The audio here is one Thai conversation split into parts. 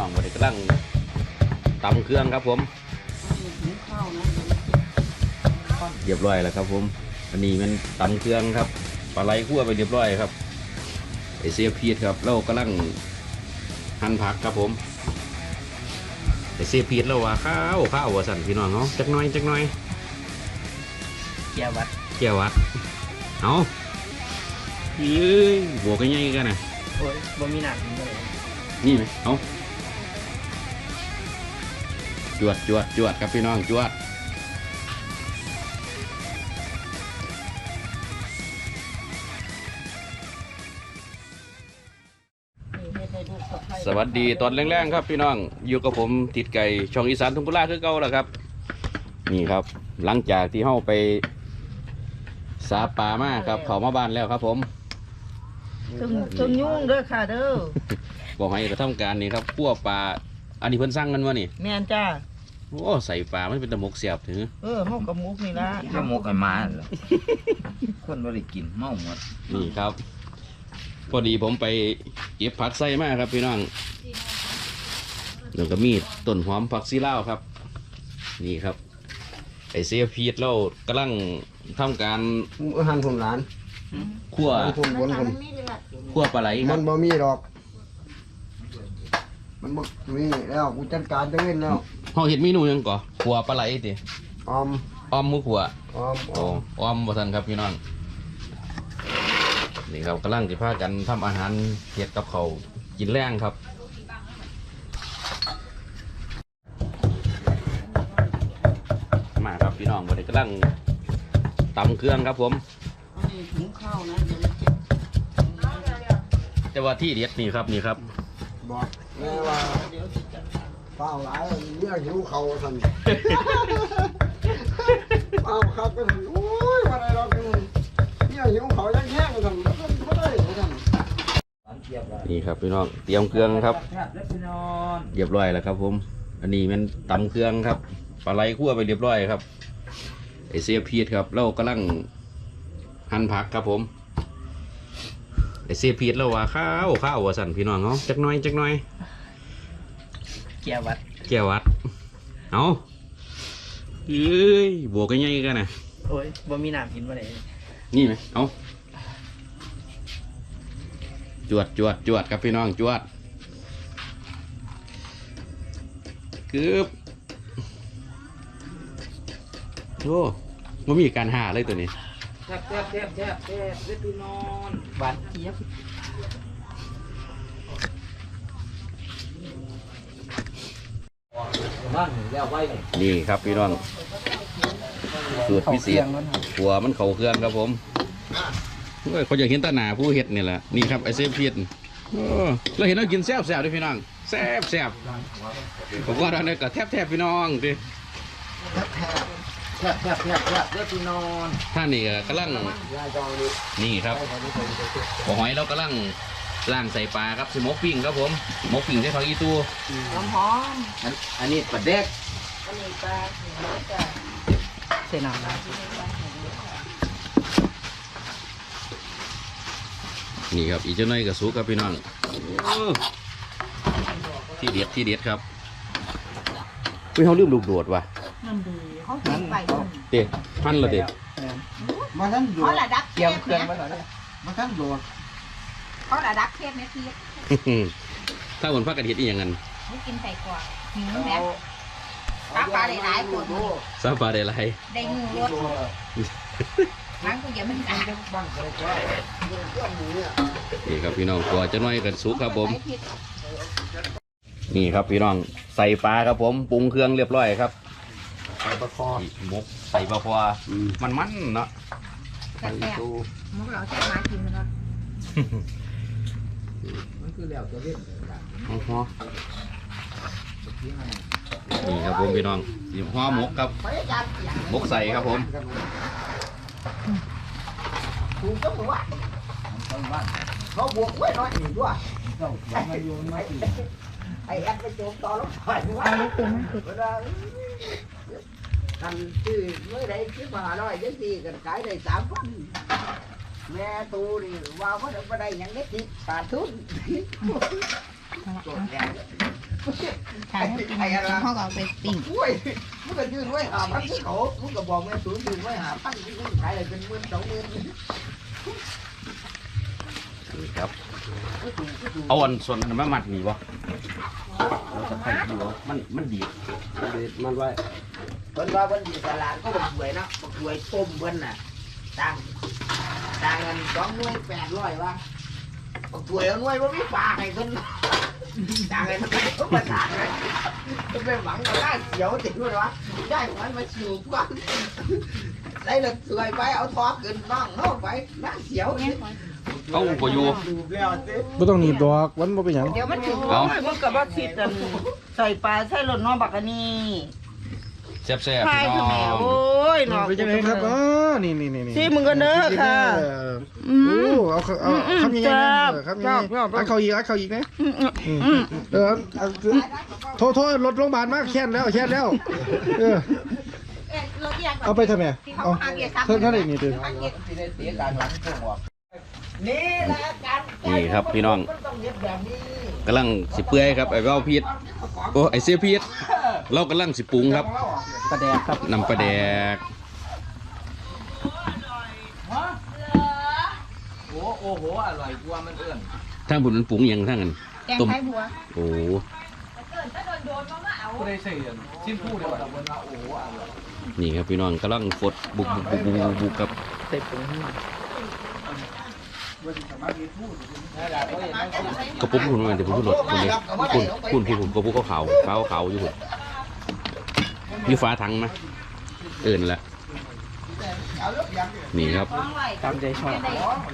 น้องวันนี้กำลังตำเครื่องครับผมเรียบร้อยแล้วครับผม อันนี้มันตำเครื่องครับปลาไหลคั่วไปเรียบร้อยครับไอเสียพีดครับเรากำลังหั่นผักครับผมไอเสียพีดเราว่าข้าวข้าวว่าสั่นพี่น้องเนาะจักหน้อยจักหน้อยเกียร์วัดเกี่ยววัดเอาเย้ยบวกกันยังไงกันนะโอ้ยบ่มีหนักเลยนี่ไหมเอา จวดจวดจวดครับพี่น้องจวดสวัสดีตอนแรงๆครับพี่น้องอยู่กับผมติดไก่ช่องอีสานทุ่งกุลาคือเก่าแล้วครับ นี่ครับ หลังจากที่เฮาไปสาป่ามาครับ เขามาบ้านแล้วครับผมถึงถึงยุ่งเด้อค่ะเด้อบอกให้กระทำการนี่ครับคั่วปลาอันนี้เพิ่นสั่งกันวะนี่ แม่นจ้า โอ้ใส่ปลามันเป็นตะมกเสียบถึงเออเฮากับมุกนี่ล่ะข้าวหมกไอ้หมาเหรอคนบ่ได้กินเมาหมดนี่ครับ พอดีผมไปเก็บผักใส่มาครับพี่น้องแล้วก็มีต้นหอมผักซีลาวครับ นี่ครับ ไอเสียพีดเรากำลังทำการหันผมหลานคั่วหันผมบนผมคั่วปลาไหลคมัรับนบ่มีดอก มันบ่มีแล้วกูจัดการจะเว้นแล้ว ห้องเห็ดเมนูหยังก่อคั่วปลาไหลติออมอ้อมหมูขัวออมอโอ้อมอ้อมบ่ทันครับพี่น้องนี่ครับกำลังจะพากันทำอาหารเห็ดกับเขาวกินแรงครับ มาครับพี่น้องวันนี้กำลังตำเครื่องครับผมถุงข้าวนะแต่ว่าที่เด็ดนี่ครับนี่ครับบอกแม่ว่าเปล่าหลายเนี่ยหิวเขาสั่นเปล่าครับก็สั่นโอ้ยว่าอะไรหรอกเนี่ยหิวเขายังแห้งสั่นบ่ได้สั่นนี่ครับพี่น้องเตรียมเครื่องครับแซ่บแล้วพี่นอนเรียบร้อยแล้วครับ ผม อันนี้มันตำเครื่องครับปลาไหลคั่วไปเรียบร้อยครับไอเสียพีดครับเรากำลังหั่นผักครับผมไอเสียพีดเราว่าข้าวข้าวว่าสั่นพี่น้องเขาจักหน้อยจักหน้อย เกียร์วัดแก้ววัด เอาเอ้ยบวกกันยังไงกันนะโอ้ยบ่มีหนักกินบ่ได้นี่ไหมเอาจวดจวดจวดครับพี่น้องจวดกึบโอ้มันมีการหาเลยตัวนี้แซ่บแซ่บแซ่บแซ่บแซ่บแล้วพี่นอนหวานเจี๊ยบ บ้า นแล้วไว้นี่ครับพี่น้องสูตรพิเศษหัวมันเข่าเครื่องครับผมโอ้ยเขาอยากเห็นตาหนาผู้เห็ดนี่แหละนี่ครับไอเซฟเพียนโอ้เราเห็นเรากินแซ่บแซ่บด้วยพี่น้องแซ่บแซ่บผมว่าเราเนี่ยก็แทบแทบพี่น้องดิแซ่บแซ่บแซ่บแซ่บแล้วพี่นอนท่านนี่ก็กำลังยายจองนี่นี่ครับหัวหอยเรากำลัง ล่างใส่ปลาครับสมกปิ้งครับผมหมกปิ้งใส่ผักอีตูหอมหอมอันอันนี้ปลาเด็กอันนี้ปลาจ้าใส่น้ำนะนี่ครับอีกเจ้าน้อยกับสุกครับพี่น้องโอ้ที่เด็ดที่เด็ดครับเฮ้ยเขาลืมลูกโดดว่ะน้ำดีเขาเก็บไปเด็ดพันละเด็ดมาท่านโดเขาดระดับเทเกี่ยวพเครื่องเนี่ยมาหน่อยมาท่านโดด เขาระดับเทพเนี่ยพี่ถ้าคนพักกันเห็ดอีอย่างนั้นไม่กินใส่กว่าหิวเนี่ยปลาปลาหลายๆคนซาฟาได้ไรได้งูรถทั้งก็อย่ามันอะนี่ครับพี่น้องตัวเจ้าน้อยกับสุกครับผม นี่ครับพี่น้องใส่ปลาครับผมปรุงเครื่องเรียบร้อยครับใส่ประคอหมกใส่ปลาพวาอืมมันมันๆเนาะแซ่บๆมุกเราแซ่บมากินมันก็ มันคือแล้วตัวเล่นอ๋อนี่ครับผมพี่น้องสีหัวหมกครับไปจับอย่างหมกใส่ครับผมถูกต้องว่าบ้านเขาบวกไว้หน่อยหนึ่งด้วยเจ้ามาอยู่มาตีไอ้แอดไปโจมต่อแล้วไปว่าทำชื่อเมื่อไรชื่อมาร้อยยังสี่กันขายได้สามพัน แม่ตูนี่ว่าว่าได้ได้ยังได้ติดขาดทุนจดแล้วถ้าให้กินเขาก็เอาไปปิ้งโอ้ยมึงก็ยืนไว้หาพันที่เขามึงก็บอกแม่สูงยืนไว้หาพันที่มึงขายอะไรเป็นหมื่นสองหมื่นนี่ครับ เอาอันส่วนอันมามัดนี่บ่เราจะให้ดูว่ามันมันดีดมันไว้เพิ่นว่าเพิ่นดีตลาดก็บอกหวยเนาะบอกหวยต้มเพิ่นน่ะต่าง ต่างกันสองหน่วยแปดร้อยว่าบอกหวยเอาหน่วยว่ามีฝากให้เพิ่นต่างกันเขามาต่างกันจะไปหวังกับหน้าเสียวจริงไหมวะได้หวยมาชิวกว่าได้ละสวยไปเอาทอขึ้นบ้างเนาะไปหน้าเสียวเนี่ยเอาบ่อยู่ดูแล้วสิบ่ต้องหนีบดอกมันบ่เป็นหยัง เดี๋ยวมันถึงเอามันกับว่าสิจันใส่ปลาใส่หล่นน้องบักอันนี้ แซ่บๆใช่พี่น้คือแมอวงโอ้ยน้องเป็นจังไดครับอ๋อนี่นี่นี่สิมึงก็เด้อค่ะอืโอ้ม เอาเอาอืมคำยังไงจับนะคำยังไงจับจับอัดเขาอีกอัดเขาอีกนะอืมอืมอืมเออเอาโทษโทษรถโรงพยาบาลมากแค้นแล้วแค้นแล้วเออเอาไปทำไมเอาเท่าเท่าไหร่นี่เดือนนี่แหละการนี่ครับพี่น้อง มันต้องเย็บแบบนี้กำลังสิเปื่อยครับไอ้เว้าพีดโอ้ไอ้เสียพีดเรากำลังสิปรุงครับปลาแดกครับนำปลาแดกโอ้โอ้โหอร่อยกว่ามันเอื้อนทางบุญมันปรุงหยังทางนั้นแกงไข่บัวโอ้ผู้ได้เสียนชิ้นผู้เดียวกันว่าโอ้โหอร่อยนี่ครับพี่น้องกำลังฟดบุกบุกบุกบุกบุกครับเต็มตรงนี้ กระปุกคุณมันเดี๋ยวผมพูดรถคุณนี่คุณคุณคุณกระปุกขาวขาวขาวๆอยู่คุณมีฟ้าถังไหมเอินละนี่ครับตามใจชอบ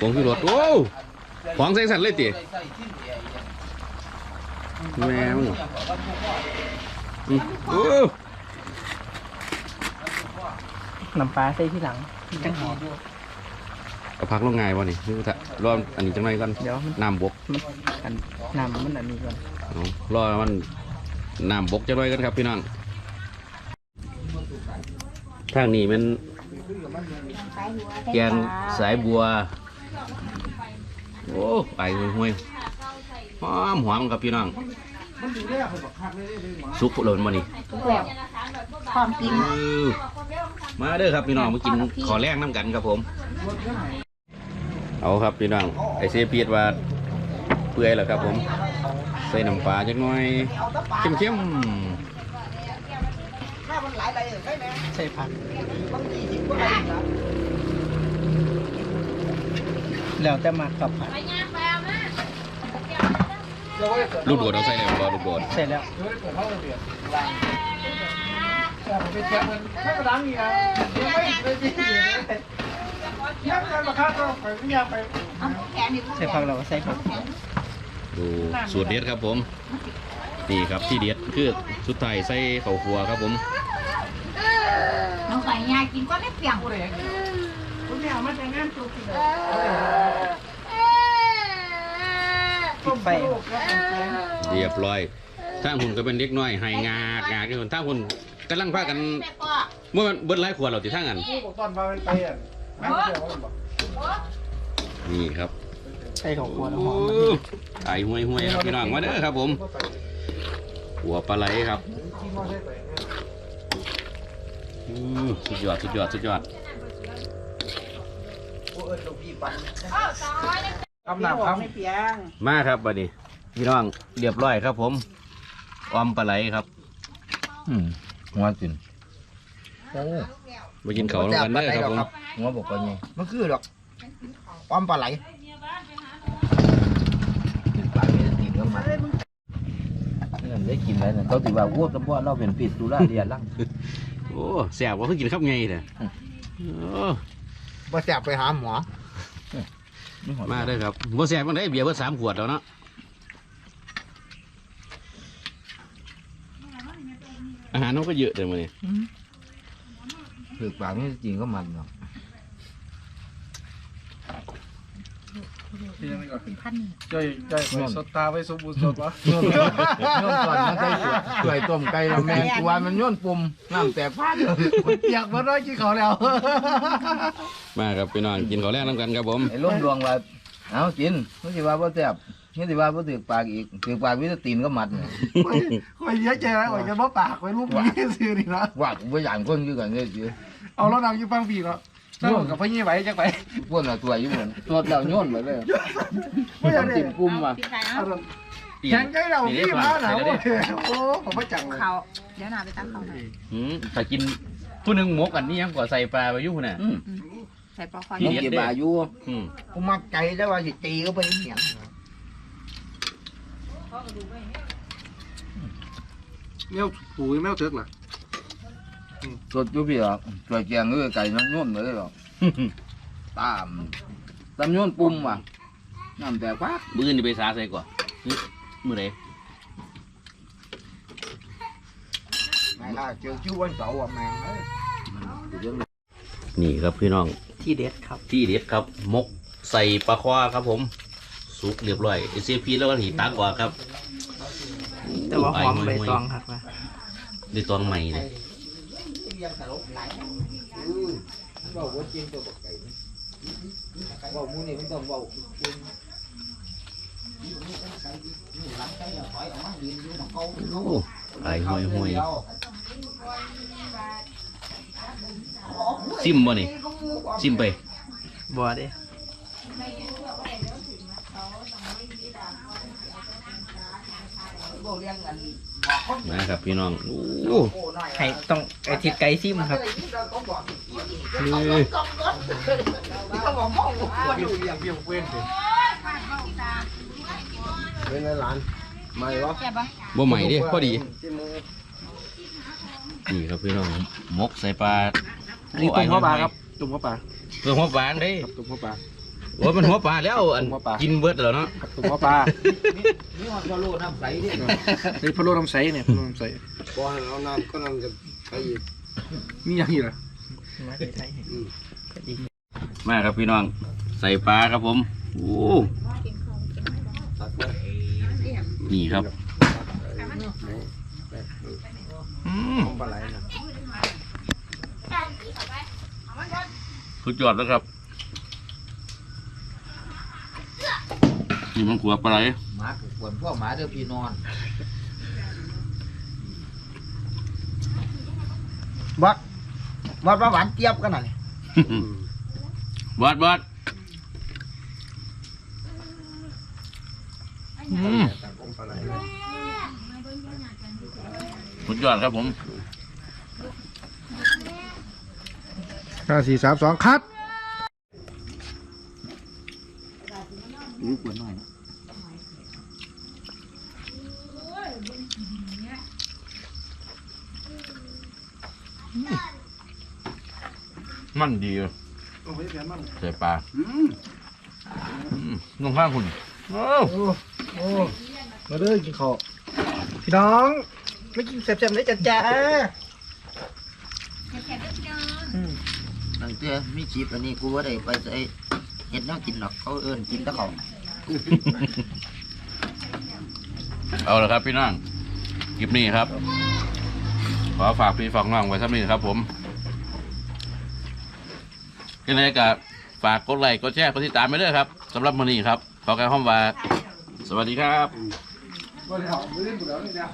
ผงพี่รถโอ้ของใส่สันเลยติใส่ชิ้นใหญ่แม่มึงอืมโอ้น้ำปลาใส่ที่หลังจังหอมเอาพักลงไงวะนี่นี่ถ้า รออันนี้จังไรก่อนเดี๋ยวมันน้ำบกอันน้ำมันอันนี้ก่อนเอารอมันน้ำบกจะไรกันครับพี่น้องทางนี้มันแกงสายบัว โอ้ไอ้ห่วยๆหอมหอมครับพี่น้องซุปหล่นมานี่แบบความจริงอื้อมาเด้อครับพี่น้องมากินขอแรงน้ำกันครับผม เอาครับพี่น้องไอเซเปียดว่าเปื่อยแล้วครับผม ใส่น้ำปลาจักหน่อยเข้มแม่มันหลายใบเลยใช่ไหมใส่ผักบางทีสิบกว่าใบนะแล้ว แต่มากับผักๆลูกโดดเอาใส่เลยรอลูกโดดเสร็จแล้วใส่ผักเราก็ใส่ผักดูสูตรเด็ดครับผม นี่ครับที่เด็ดคือสุดท้ายใส่ข้าวคั่วครับผม น้องใส่ยากินก็ไม่เปรี้ยงปิดไฟเรียบร้อยทาหุ่นก็เป็นเด็กน้อยไห้งากงากที่คนทาหุ่นกำลังพากันเมื่อมันเบิดหลายขวดเราติทางกันผู้บอกตอนพามันไปอะ แม่เกี่ยวกับมันบอกนี่ครับใส่ของครัวแล้วหอมโอ้ไอห่วยห่วยๆครับพี่น้องมาเด้อครับผม หัวปลาไหลครับอืมสุดยอดสุดยอดสุดยอดโอ้เออลูกพี่ปันคำหนักครับไม่เปรี้ยงมาครับบัดนี้พี่น้องเรียบร้อยครับ ผมออมปลาไหลครับ อืมหัวจิน มากินเขาวลงกันเด้อครับผมหัวบอกว่าไงมันคือหรอกป้อมปลาไหลปลาไม่ได้กินก็มันนั่นได้กินแล้วเนี่ยเขาถือว่าวัวกับวัวเราเป็นผิดดูแลเรียนล่างโอ้แสบว่าเพิ่งกินข้าวไงเนี่ยโอ้บ่แสบไปหาหมอมาเด้อครับบ่แสบมันได้เบียร์เพิ่สามขวดแล้วเนาะอาหารน้องก็เยอะเลยมันนี่ ถือปลาไม่ได้กินก็มันเนาะพันนี่จ่อยจ่อยไปสดตาไปสมบูรณ์สดวะโยนโยนก่อนมันใส่ช่วยต้มไก่แล้วแมงกวนมันโยนปุ่มน้ำแตกพาดเปียกมาได้กินเขาแล้ว มาครับพี่น้องกินข้าวแรกน้ำกันครับผมไอ้ล้มดวงว่าเอากินไม่ใช่ว่าบ่แซ่บ นี่สิว่าบ่ถือปากอีกถือปากวิตาตีนก็มัดเนี่ยคอยเยอะใจนะคอยจะบ่ปากคอยลูกนี้ซื้อนี่นะว่ากูบ่อย่างคนคือกันเนี่ยสิเอาแล้วนางอยู่ฟังพี่เนาะนั่งกับพ่อยี่ไหวจักไปพวกน่ะตัวอยู่เหมือนตัวแล้วโยนไปเลยไม่อยากได้ติ่มกุมว่ะพี่ชายเอาเอาแข่งกันเราพี่มาหนาวโอ้ผมไม่จังเลยเขาเดี๋ยวหนาไปตั้งเขาหน่อยอืมถ้ากินผู้หนึงหมกอันนี้ยังกว่าใส่ปลาไปอยู่พุ่นน่ะอืมใส่ปลาคอพี่น้องเลี้ยงเก็บเด้บาอยู่อืมกูมักใจได้ว่าสิตีก็ไปเหียง แมวปุ๋ยแมวเถิกล่ะสดอยู่พี่หรอกสวยแกงเลยไก่น้ำโยนเลยหรอก ตามตามโยนปุ่มว่ะน้ำแต่ฟักมื้อนี่ไปสาใส่ก่อนมื้อมื้อใดไม่ล่ะเจอคิววันเสาร์อะแม่งเอ้ยนี่ครับพี่น้องที่เด็ดครับ ที่เด็ดครับ มกใส่ปลาควาครับผม สุกเรียบร้อยเซพีแล้วก็หีตักกว่าครับแต่ว่าหอมใบตองครับว่าใบตองใหม่เลยเว้าบ่จริงตัวบักไก่เว้ามูนี่มันต้องเว้าจริงโอ้ไอห่วยห่วยซิมบ่นี่ซิมไปบ่เด้บ่เลี้ยงอั นบอกคนนะครับพี่น้องโอ้โอ้น้อยให้ต้องไอทิศไก่ซิมครับเขาบอกนี่เขาบอกมองว่าอยู่เบี้ยงเบี้ยงเว้นสิเป็นไงหลานไม่หรอแก่ปะบ่ใหม่เดิพอดีที่มือนี่ครับพี่น้องมกใส่ปลานี่ตุ่มหัวปลาครับตุ่มหัวปลาเพื่อหัวปลาเด้ครับตุ่มหัวปลา โอ้ยมันหัวปลาแล้วอันหัวปลากิ กินเบิดแล้วเนาะครับตุ่มหัวปลานี่มันก็โลน้ำใสดินี่พะโล้น้ำใสเนี่ยพะโล้น้ำใสบ่ให้เอาน้ำก็น้ำจะไปอีกมีอย่างอีกเหรอมาที่ไทยมาครับพี่น้อง ใส่ปลาครับผมโอ้นี่ครับอืมปลาไหลนะสุดยอดแล้วครับ นี่มันขัวปลาไหลหมาขวนพวกหมาเด้อพี่นอนวัดวัดว่าหวานเจี๊ยบกันน่ะนี่บอดบอดอืมต่างองปลาไหลสุดยอดครับผม ห้าสี่สามสองคัด รู้กวนหน่อยมันดีเลยใส่ปลาอืมน้องข้างคุณโอ้โอ้มาเด้อกินข้าวพี่น้อง ไม่กินแซ่บๆเลยจ้าจ้าตั้งแต่มีชีพอันนี้กูว่าได้ไปใส่เห็ดแน้กินหรอกเขาเอิ้นกินตะเขาเอาละครับพี่น้องคลิปนี้ครับ ขอฝากพี่ฝากน้องไว้สักนิดครับ ผมยังไงก็ฝากกดไลค์กดแชร์กดติดตามไปด้วยครับสำหรับมื้อนี้ครับขอการห้อมว่า สวัสดีครับวันนี้เอาไม่เล่นกูแล้วนี่นะ